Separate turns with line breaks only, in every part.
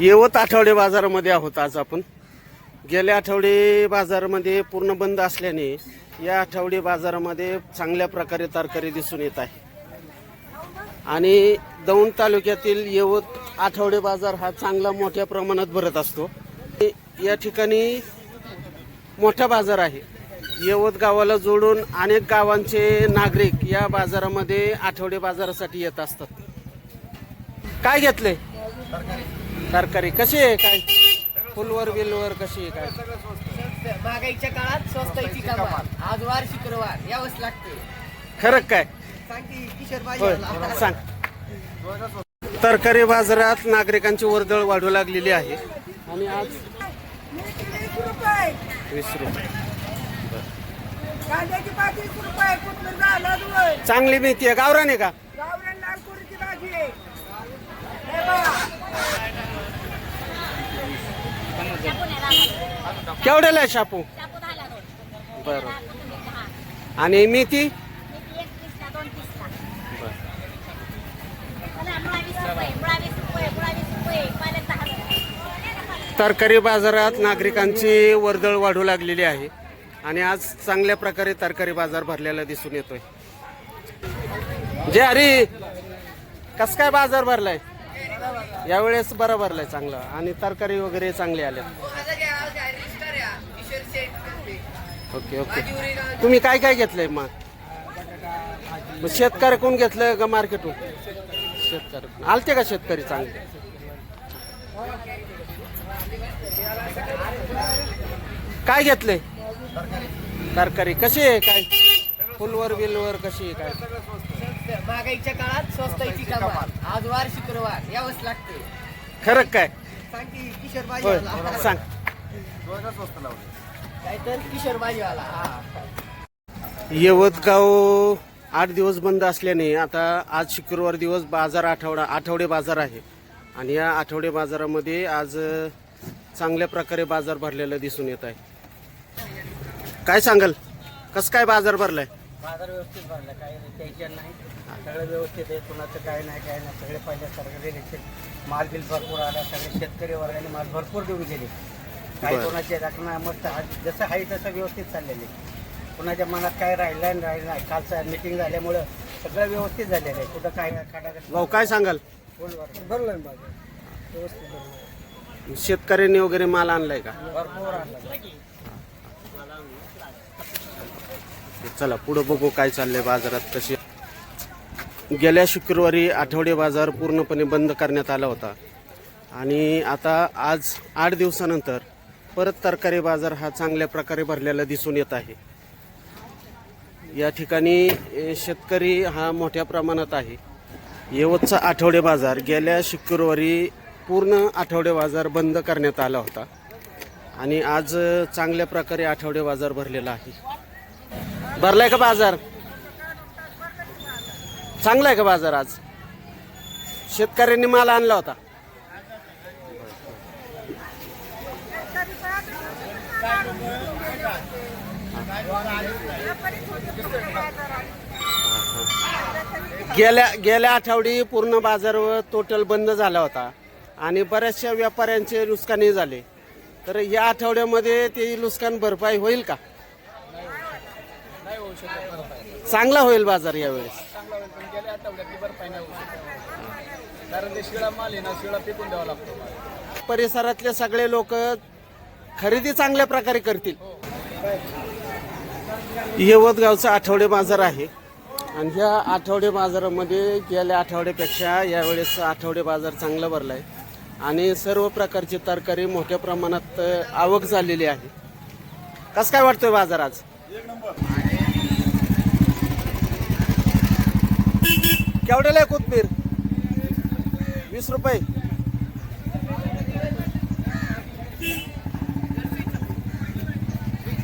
येवत आठवडे बाजारामध्ये आहोत आज आपण. गेल्या आठवडे बाजारामध्ये पूर्ण बंद असल्याने या आठवडे बाजारामध्ये चांगल्या प्रकारे तरकारी दिसून येत आहे. आणि दौंड तालुक्यातील येवत आठवडे बाजार हा चांगला मोठ्या प्रमाणात भरत असतो. या ठिकाणी मोठा बाजार आहे. येवत गावाला जोडून अनेक गावांचे नागरिक या बाजारामध्ये आठवडे बाजारासाठी येत असतात. काय घेतले तरकारी. कशी आहे काय? फुलवर बिलवर कशी आहे काय?
महागाईच्या काळात कमाल. आज वार शुक्रवार. यावंच लागते.
खरं काय?
सांग की किशोर
होय
भाजी
सांग. तरकारी बाजारात नागरिकांची वर्दळ वाढू लागलेली आहे. आणि आज वीस रुपये.
कांद्याची पाच वीस रुपये. कोथमीर झाला दोन
चांगली मेथी आहे. गावरान का?
गावरान लाल कोरीची भाजी आहे. हे बघा.
केवढ्याला आहे शापू? बरं. आणि मेथी? तरकारी बाजारात नागरिकांची वर्दळ वाढू लागलेली आहे. आणि आज चांगल्या प्रकारे तरकारी बाजार भरलेला दिसून येतोय. जे अरे कस काय बाजार भरलाय? यावेळेस बरा भरलाय चांगला. आणि तरकारी वगैरे चांगले आले ओके ओके. तुम्ही काय काय घेतलंय मग? मग शेतकरी कोण घेतलं का मार्केटून शेतकरी आलते का शेतकरी चांगले? काय घेतले तरकारी. कशी आहे काय? फुलवर बिलवर कशी आहे काय?
महागाईच्या काळात कमाल. आज वार शुक्रवार. यावंच लागते.
खरं काय?
सांग की किशोर
होय सांग.
काय तर किशोर भाजीवाला हा.
यवतगाव आठ दिवस बंद असल्याने आता आज शुक्रवार दिवस बाजार आठवडा आठवडे बाजार आहे. आणि या आठवडे बाजारामध्ये आज चांगल्या प्रकारे बाजार भरलेला दिसून येत आहे. काय सांगाल? कसं काय बाजार भरलाय?
बाजार व्यवस्थित भरला काही टेन्शन नाही. सगळं व्यवस्थित आहे कुणाचं काय नाही काय नाही. सगळे पहिल्यासारखं रिलेशन माल बिल भरपूर आला सगळे शेतकरी वर्गाने माल भरपूर देऊन गेले. काही
बरं.
कोणाचे दाखला मस्त आहे. जसं आहे तसं व्यवस्थित चाललेले कुणाच्या मनात काय राहिलं नाही राहिलं नाही. कालचं मिटिंग झाल्यामुळं सगळं व्यवस्थित झालेलं आहे. कुठं काय
भाऊ काय सांगाल?
भरलं बाजार व्यवस्थित भरलं.
शेतकऱ्यांनी वगैरे माल आणलाय का?
भरपूर
चला पुढे बघू काय चाललंय बाजारात कशी गेल्या शुक्रवारी आठवडे बाजार पूर्णपणे बंद करण्यात आला होता. आणि आता आज आठ दिवसानंतर परत तरकारी बाजार हा चांगल्या प्रकारे भरलेला दिसून येत आहे. या ठिकाणी शेतकरी हा मोठ्या प्रमाणात आहे. यवतचा आठवडे बाजार गेल्या शुक्रवारी पूर्ण आठवडे बाजार बंद करण्यात आला होता. आणि आज चांगल्या प्रकारे आठवडे बाजार भरलेला आहे. भरलाय का बाजार? चांगला आहे का बाजार आज? शेतकऱ्यांनी माल आणला होता. गेल्या गेल्या आठवडी पूर्ण बाजार टोटल बंद झाला होता. आणि बऱ्याचशा व्यापाऱ्यांचे नुकसानही झाले. तर या आठवड्यामध्ये ते नुकसान भरपाई होईल का? चांगला होईल बाजार यावेळेस.
कारण ते शिळा माल आहे ना शिळा फेकून द्यावा लागतो
परिसरातले सगळे लोक खरेदी चांगल्या प्रकारे करतील. यवतगावचा आठवडे बाजार आहे. आणि ह्या आठवडे बाजारामध्ये गेल्या आठवड्यापेक्षा यावेळेस आठवडे बाजार चांगला भरलाय. आणि सर्व प्रकारची तरकारी मोठ्या प्रमाणात आवक झालेली आहे. कसं काय वाटतोय बाजार आज? केवढ्याला आहे कोथमीर? वीस रुपये.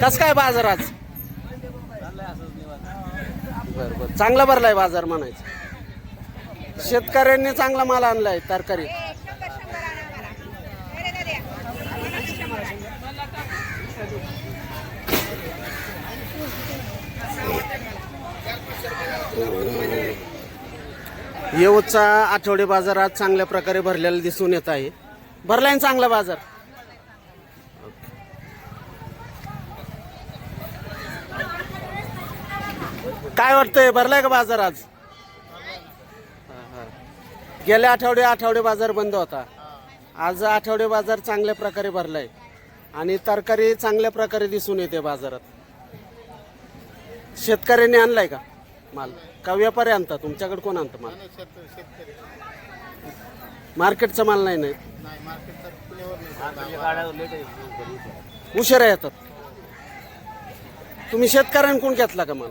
कस काय बाजार आज? बर बर. चांगला भरलाय बाजार म्हणायचं. शेतकऱ्यांनी चांगला माल आणलाय तरकारी. येऊचा आठवडे बाजार आज चांगल्या प्रकारे भरलेला दिसून येत आहे. भरलाय ना चांगला बाजार? काय वाटतंय? भरलाय का बाजार आज? हा, हा. गेल्या आठवडे आठवडे बाजार बंद होता. आज आठवडे बाजार चांगल्या प्रकारे भरलाय. आणि तरकारी चांगल्या प्रकारे दिसून येते बाजारात. शेतकऱ्यांनी आणलाय का माल? का व्यापारी आणतात तुमच्याकडे कोण आणतं माल? मार्केटचा माल नाही नाही? उशिरा येतात. तुम्ही शेतकऱ्यांकडून घेतला का माल?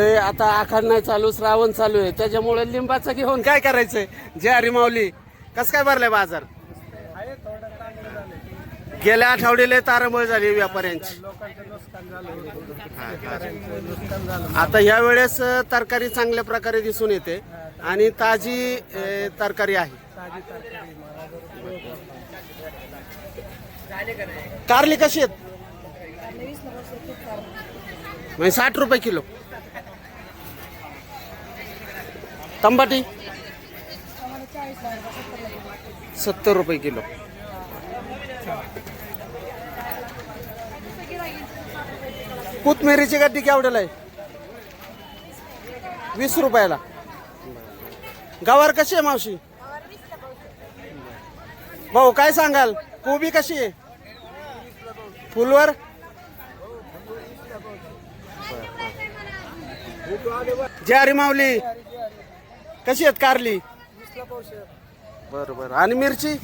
ते आता आखाड नाही चालू श्रावण चालू आहे. त्याच्यामुळे लिंबाचं घेऊन काय करायचंय? जे हरी माऊली. कस काय भरलाय बाजार? गेल्या आठवड्याला तारांबळ झाली व्यापाऱ्यांची. आता या वेळेस तरकारी चांगल्या प्रकारे दिसून येते आणि ताजी तरकारी आहे. कारली कशी आहेत? म्हणजे साठ रुपये किलो. तंबाटी? सत्तर रुपये किलो. कोथमिरीची गड्डी केवढ्याला आहे? वीस रुपयाला. गवार कशी आहे मावशी? भाऊ काय सांगाल? कोबी कशी आहे? फुलवर? जे माऊली. कशी आहेत कारली? बर बर. आणि मिरची?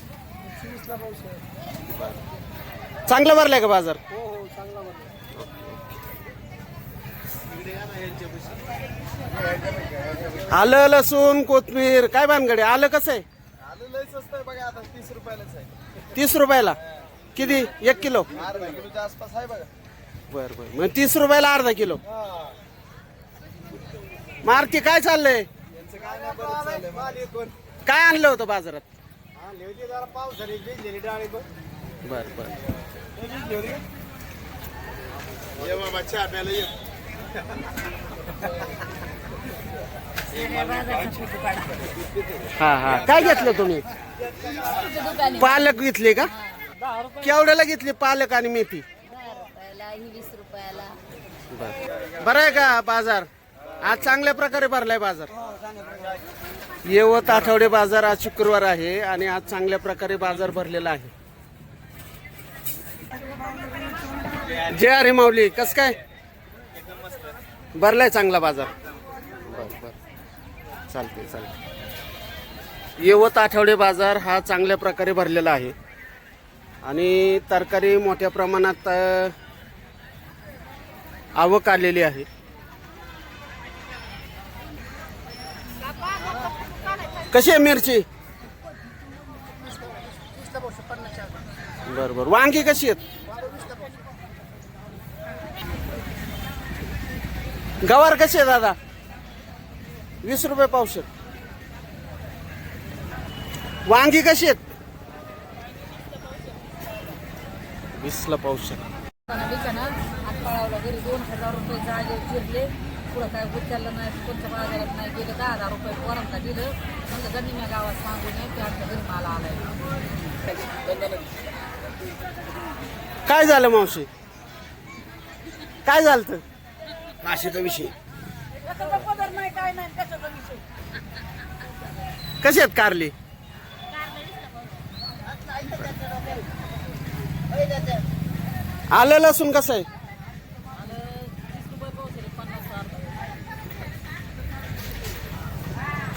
चांगलं भरलाय का बाजार? आलं लसूण कोथमीर. काय भानगडे आलं कसं आहे?
आलं लय स्वस्त आहे बघा आता तीस रुपयालाच आहे.
तीस रुपयाला? किती? एक किलो?
अर्धा किलोच्या आसपास आहे बघा.
बर बर. मग तीस रुपयाला अर्धा किलो. मार्के काय चाललंय?
काय बरं
काय आणलं होतं बाजारात? बर बर. हा हा. काय घेतलं तुम्ही? पालक घेतले का? केवढ्याला घेतली पालक आणि मेथी?
रुपयाला ही वीस रुपयाला
बरं आहे का बाजार? आज चांगल्या प्रकारे भरलाय बाजार. येवत आठवडे बाजार आज शुक्रवार आहे आणि आज चांगल्या प्रकारे बाजार भरलेला आहे. जय अरे माऊली कस काय? भरलाय चांगला बाजार. बर बर. चालते चालते येवत आठवडे बाजार हा चांगल्या प्रकारे भरलेला आहे. आणि तरकारी मोठ्या प्रमाणात आवक आलेली आहे. कशी आहे मिरची? बर बर. वांगी कशी आहेत? गवार कशी आहे दादा? वीस रुपये पावशेर. वांगी कशी आहेत? वीसला पावशेर.
पुढं काय उचललं नाही कोणत्या बाजारात नाही गेलं दहा हजार रुपये पोरांना दिलं. म्हणलं गणिम्या गावात सांगून ये की आमच्या घरी माल आलाय.
काय झालं मावशी? काय झालं
नाशिका विषयी.
कशाचा पदर नाही काय नाही कशाचा विषय?
कशी आहेत कारली? आलं लसूण कसं आहे?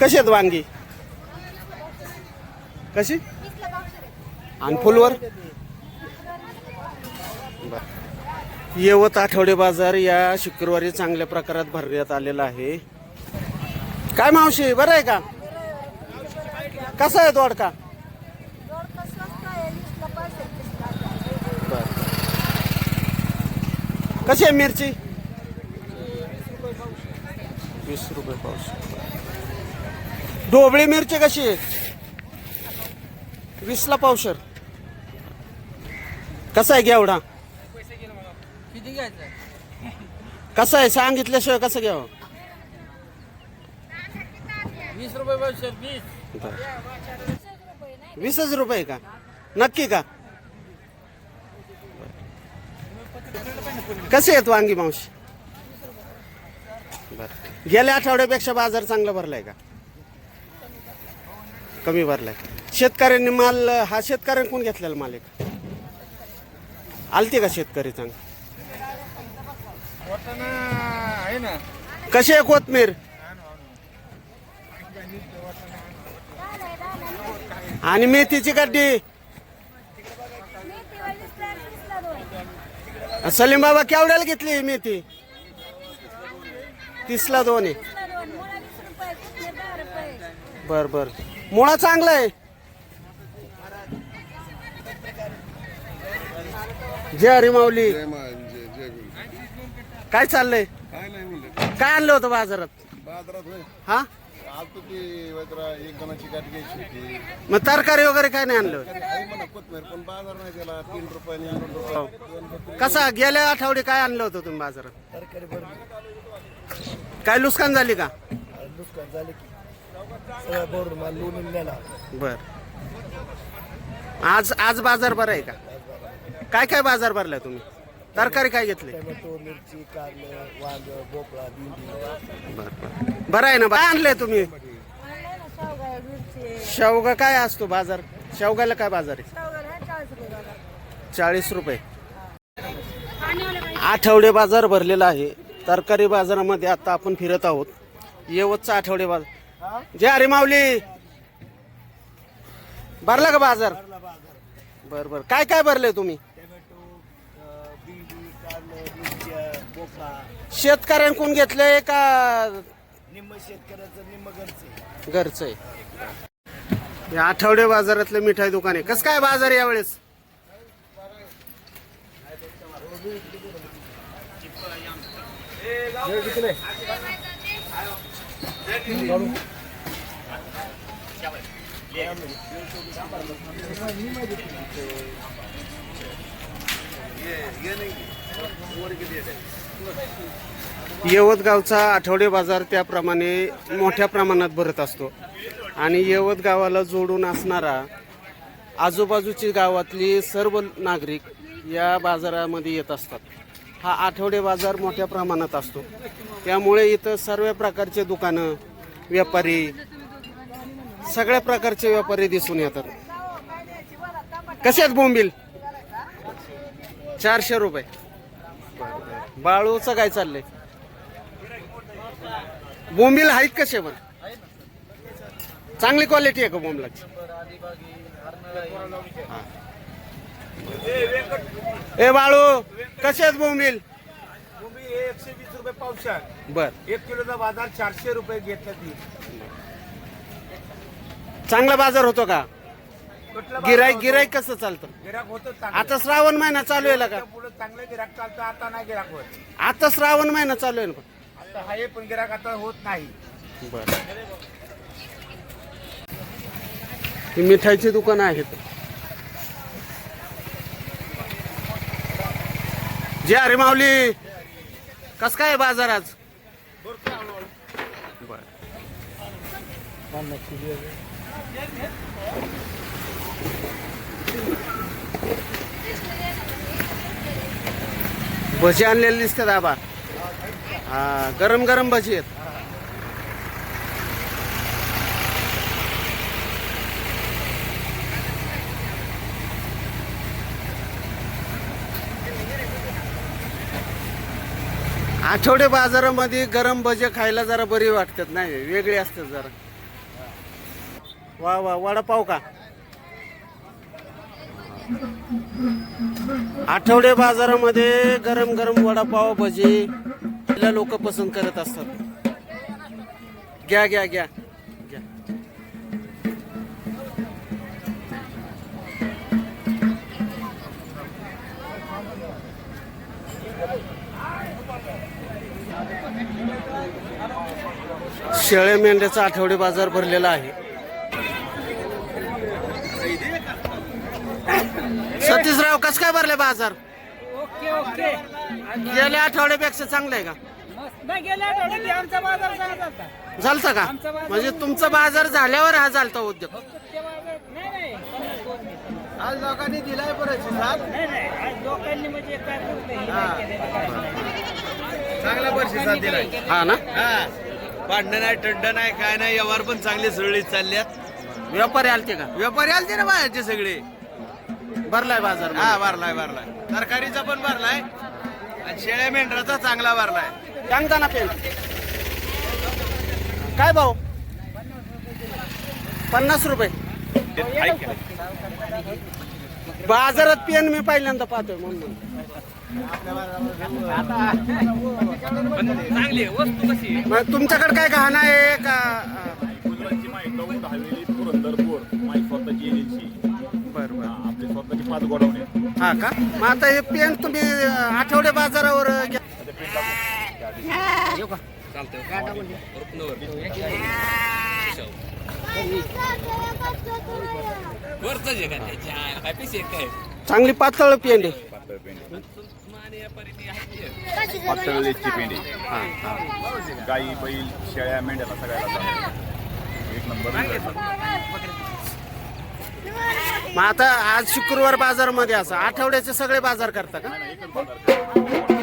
कशी आहेत वांगी? कशी? आणि फुलवर? येवत आठवडे बाजार या शुक्रवारी चांगल्या प्रकारात भरण्यात आलेला आहे. काय मावशी बरं आहे का? कसा आहे दोडका? कशी आहे मिरची? वीस रुपये पाऊस ढोबळी मिरची कशी आहे? वीसला पावशर. कसा आहे घेवडा?
किती घ्यायचं?
कसं आहे? सांगितल्याशिवाय कसं घ्यावं?
वीस रुपये.
वीसच रुपये का? नक्की का? कसे आहेत वांगी मावशी? बर. गेल्या आठवड्यापेक्षा बाजार चांगला भरलाय का? कमी भरलाय. शेतकऱ्यांनी माल हा शेतकऱ्यांकडून घेतलेला माल आहे का आलते का शेतकरी चांग
आहे ना.
कशी आहे कोथमीर? आणि मेथीची गड्डी सलीम बाबा केवढ्याला घेतली मेथी? तीसला दोन आहे. बर बर. मुळा चांगला आहे. जय हरी माऊली. काय चाललंय?
काय
आणलं होतं बाजारात?
बाजारात
हा?
आलतो की वैद्यरा एक जणाची गाठ घ्यायची होती.
मग तरकारी वगैरे काय नाही आणलं?
तरी आहे म्हणा कोथमीर पण बाजार नाही त्याला. तीन रुपयाने दोन रुपये. बकरी
कसा गेल्या आठवडे काय आणलं होतं तुम्ही बाजारात?
तरकारी
काय नुकसान झाली का?
नुकसान झाले की. सगळं नेला
बर. आज आज बाजार बरा आहे का? काय काय बाजार भरलाय तुम्ही? तरकारी काय घेतले?
टोमॅटो मिरची कारलं वांग भोपळा भेंडी.
बर बर. बरं आहे ना काय आणलंय तुम्ही? शेवगा काय असतो बाजार? शेवगाला काय बाजार आहे? चाळीस रुपये. आठवडे बाजार भरलेला आहे. तरकारी बाजारामध्ये आता आपण फिरत आहोत. येवतचा आठवडे बाजार जे अरे माऊली. भरला का बाजार? बर बर. काय काय भरले तुम्ही? शेतकऱ्यांकडून घेतलंय का
निम्म शेतकऱ्याचं निम्म घरचे
घरचं आहे? या आठवडे बाजारातलं मिठाई दुकान आहे. कसं काय बाजार यावेळेस? यवतगावचा आठवडे बाजार त्याप्रमाणे मोठ्या प्रमाणात भरत असतो. आणि यवतगावाला जोडून असणारा आजूबाजूची गावातली सर्व नागरिक या बाजारामध्ये येत असतात. हा आठवडे बाजार मोठ्या प्रमाणात असतो. त्यामुळे इथं सर्व प्रकारचे दुकानं व्यापारी सगळ्या प्रकारचे व्यापारी दिसून येतात. कसे आहेत बोंबील? चारशे रुपये. बाळूचं काय चाललंय. बोंबील आहेत कसे पण चांगली क्वालिटी आहे का बोंबलाची? हा. ए बाळू कसे आहेत बोंबील?
एकशे वीस रुपये पावशा
बर.
एक किलोचा बाजार चारशे रुपये घेतला ती.
चांगला बाजार होतो का?
कुठला
गिराईक गिराईक कसं चालतं?
गिराक होतं
आता श्रावण महिना चालू आहे का?
पुढे चांगलं गिराक चालतं आता नाही गिराक होत
आता श्रावण महिना चालू आहे ना
आता हाय पण गिराक आता होत नाही.
बर. ही मिठाईची दुकानं आहेत. जे अरे माऊली कस काय बाजार आज? भजी आणलेली दिसतात आबा हा गरम गरम भजी आहेत. आठवडे बाजारामध्ये गरम भजे खायला जरा बरी वाटतात नाही वेगळी असतात जरा. वा वा वडापाव का? आठवडे बाजारामध्ये गरम गरम वडापाव भजी लोक पसंत करत असतात. घ्या घ्या घ्या. घ्या. शेळे मेंढ्याचा आठवडे बाजार भरलेला आहे. सतीशराव कस काय भरले बाजार?
Okay okay.
गेल्या आठवड्यापेक्षा चांगलं आहे का?
नाही गेल्या आठवड्यात आमचा बाजार चांगला होता.
झालता का? म्हणजे तुमचा बाजार झाल्यावर हा झालता उद्योग.
नाही नाही.
आज लोकांनी दिलाय परत
नाही नाही. आज लोकांनी म्हणजे काय करते हे. नाही केलेलं काय नाही.
चांगला दिलाय.
हा ना?
हा. भांडण नाही टड्ड नाही काय नाही व्यवहार पण चांगले सुरळीत चालल्यात
व्यापारी आलते का?
व्यापारी आलते ना बाहेरचे सगळे.
भरलाय बाजार
हा भरलाय भरलाय. तरकारीचा पण भरलाय आणि शेळ्या मेंढराचा चांगला भरलाय.
सांगता पेन. काय भाऊ? पन्नास रुपये. बाजारात पेन मी पहिल्यांदा पाहतोय म्हणून.
चांगली वस्तू कशी
मग तुमच्याकडे काय गहना आहे का?
फुलांची माहिती दौंड हवेली पुरंदरपूर माझी स्वतःची एजन्सी
बर बर
आपली स्वतःची पाच गोडाऊन आहेत
हा का मग आता हे पेन तुम्ही आठवडे बाजारावर घ्या चांगली पातळ पेंड. आहे
पातळ पेंडी. पातळीची पेंडी गाई बैल शेळ्या मेंढ्याला सगळ्याला चालतं. एक नंबर
मग आता आज शुक्रवार बाजारामध्ये असं आठवड्याचे सगळे बाजार करता का?
एकच बाजार